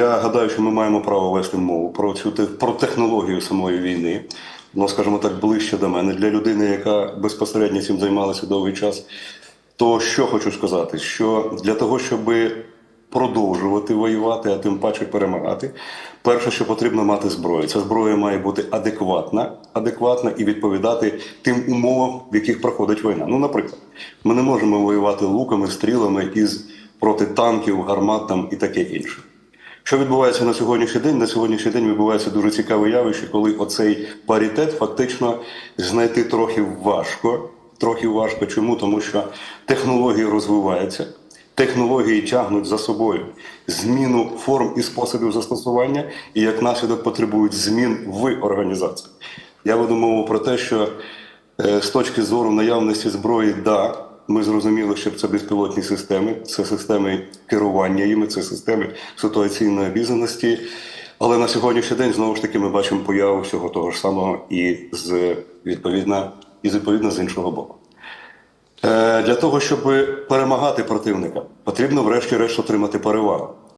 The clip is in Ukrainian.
Я гадаю, що ми маємо право вести мову про цю про технологію самої війни. Ну, скажімо так, ближче до мене для людини, яка безпосередньо цим займалася довгий час. То що хочу сказати, що для того, щоб продовжувати воювати, а тим паче перемагати, перше, що потрібно мати зброю. Ця зброя має бути адекватна, адекватна і відповідати тим умовам, в яких проходить війна. Ну, наприклад, ми не можемо воювати луками, стрілами із проти танків, гармат там і таке інше. Що відбувається на сьогоднішній день? На сьогоднішній день відбувається дуже цікаве явище, коли оцей паритет фактично знайти трохи важко. Трохи важко. Чому? Тому що технології розвиваються, технології тягнуть за собою зміну форм і способів застосування, і як наслідок потребують змін в організації. Я веду мову про те, що е, з точки зору наявності зброї, да, ми зрозуміли, що це безпілотні системи, це системи керування їми, це системи ситуаційної обізнаності. Але на сьогоднішній день знову ж таки ми бачимо появу всього того ж самого і з відповідно, і відповідно з іншого боку. Е, Для того, щоб перемагати противника, потрібно врешті-решт отримати перевагу.